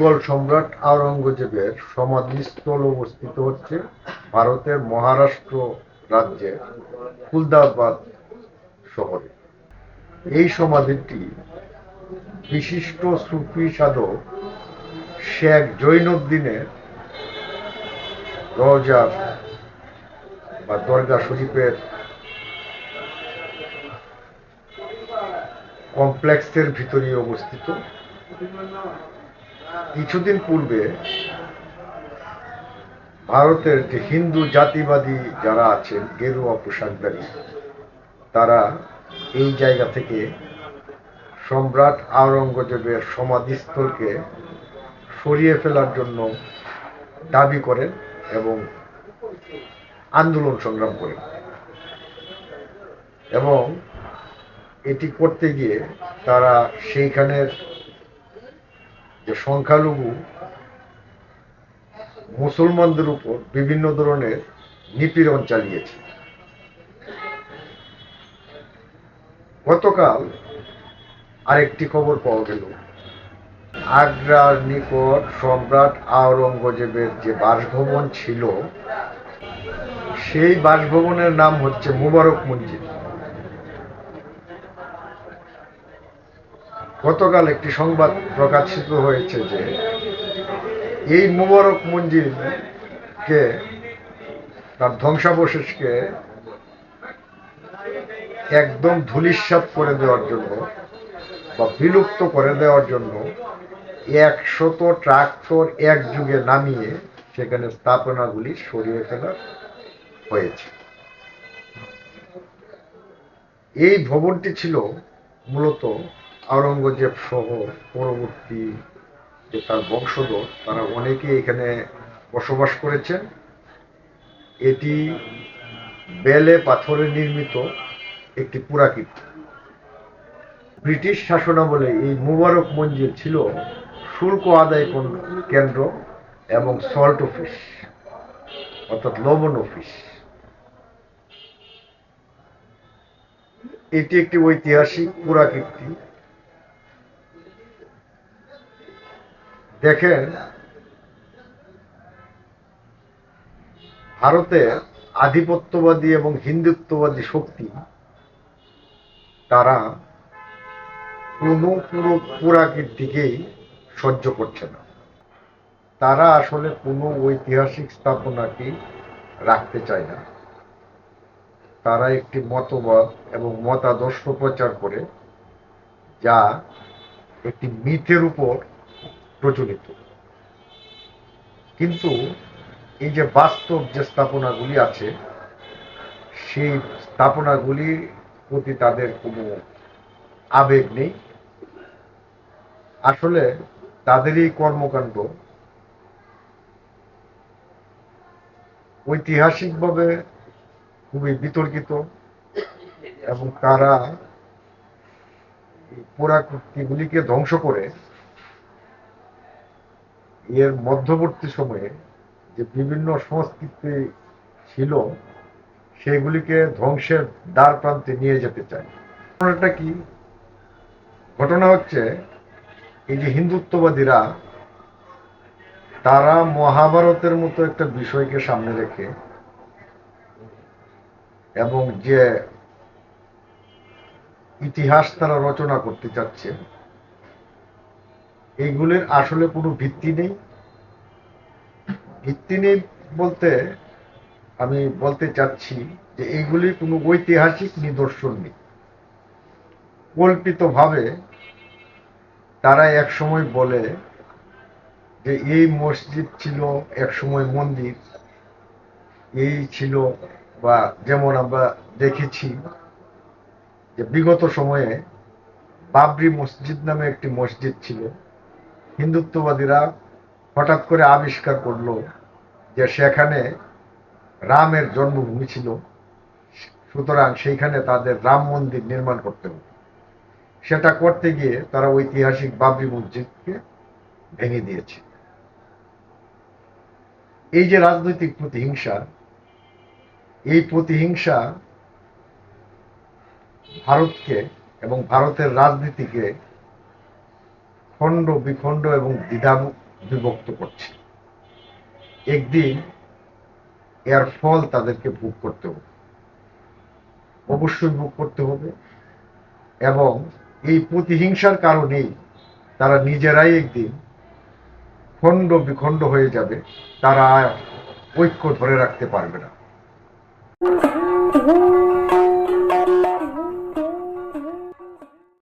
মুঘল সম্রাট আওরঙ্গজেবের সমাধিস্থল অবস্থিত হচ্ছে ভারতের মহারাষ্ট্র রাজ্যের ফুলদাবাদ শহরে। এই সমাধিটি বিশিষ্ট সুফি সাধক শেখ জৈনুদ্দিনের রজার বা দরগা শরীফের কমপ্লেক্সের ভিতরে অবস্থিত। কিছুদিন পূর্বে ভারতের যে হিন্দু জাতিবাদী যারা আছেন, গেরুয়া পোশাকধারী, তারা এই জায়গা থেকে সম্রাট আওরঙ্গজেবের সমাধিস্থলকে সরিয়ে ফেলার জন্য দাবি করেন এবং আন্দোলন সংগ্রাম করেন। এবং এটি করতে গিয়ে তারা সেইখানের যে সংখ্যালঘু মুসলমানদের উপর বিভিন্ন ধরনের নিপীড়ন চালিয়েছে। গতকাল আরেকটি খবর পাওয়া গেল। আগ্রার নিকট সম্রাট আওরঙ্গজেবের যে বাসভবন ছিল, সেই বাসভবনের নাম হচ্ছে মুবারক মঞ্জিল গতকাল একটি সংবাদ প্রকাশিত হয়েছে যে এই মুবারক মঞ্জিলকে, তার ধ্বংসাবশেষকে একদম ধুলিস্বাত করে দেওয়ার জন্য বা বিলুপ্ত করে দেওয়ার জন্য একশত ট্রাক্টর এক যুগে নামিয়ে সেখানে স্থাপনাগুলি সরিয়ে ফেলা হয়েছে। এই ভবনটি ছিল মূলত আওরঙ্গজেব সহ পরবর্তী যে তার বংশধর, তারা অনেকে এখানে বসবাস করেছেন। এটি বেলে পাথরে নির্মিত একটি পুরাকীর্তি। ব্রিটিশ শাসনামলে এই মুবারক মঞ্জিল ছিল শুল্ক আদায় কোন- কেন্দ্র এবং সল্ট অফিস অর্থাৎ লবণ অফিস এটি একটি ঐতিহাসিক পুরাকীর্তি। দেখেন ভারতের আধিপত্যবাদী এবং হিন্দুত্ববাদী শক্তি, তারা কোনো পুরো পুরাকীর্তিকেই সহ্য করছে না। তারা আসলে কোনো ঐতিহাসিক স্থাপনাকে রাখতে চায় না। তারা একটি মতবাদ এবং মতাদর্শ প্রচার করে, যা একটি মিথের উপর প্রচলিত। কিন্তু এই যে বাস্তব যে স্থাপনাগুলি আছে, সেই স্থাপনাগুলির প্রতি তাদের কোনো আবেগ নেই। আসলে তাদের এই কর্মকাণ্ড ঐতিহাসিকভাবে খুবই বিতর্কিত এবং তারা পুরাকৃতিগুলিকে ধ্বংস করে এর মধ্যবর্তী সময়ে যে বিভিন্ন সংস্কৃতি ছিল, সেগুলিকে ধ্বংসের দ্বার প্রান্তে নিয়ে যেতে চায়। ঘটনাটা কি? ঘটনা হচ্ছে, এই যে হিন্দুত্ববাদীরা তারা মহাভারতের মতো একটা বিষয়কে সামনে রেখে এবং যে ইতিহাস তারা রচনা করতে চাচ্ছে এইগুলির আসলে কোনো ভিত্তি নেই। ভিত্তি নেই বলতে আমি বলতে চাচ্ছি যে এইগুলির কোনো ঐতিহাসিক নিদর্শন নেই। কল্পিতভাবে তারা এক সময় বলে যে এই মসজিদ ছিল এক সময় মন্দির, এই ছিল বা যেমন আমরা দেখেছি যে বিগত সময়ে বাবরি মসজিদ নামে একটি মসজিদ ছিল। হিন্দুত্ববাদীরা হঠাৎ করে আবিষ্কার করল যে সেখানে রামের জন্মভূমি ছিল, সুতরাং সেইখানে তাদের রাম মন্দির নির্মাণ করতে হবে সেটা করতে গিয়ে তারা ঐতিহাসিক বাবরি মসজিদকে ভেঙে দিয়েছে। এই যে রাজনৈতিক প্রতিহিংসা, এই প্রতিহিংসা ভারতকে এবং ভারতের রাজনীতিকে খণ্ড বিখণ্ড এবং দ্বিধা বিভক্ত করছে। একদিন এর ফল তাদেরকে ভোগ করতে হবে। অবশ্যই ভোগ করতে হবে এবং এই প্রতিহিংসার কারণেই তারা নিজেরাই একদিন খণ্ড বিখণ্ড হয়ে যাবে, তারা ঐক্য ধরে রাখতে পারবে না।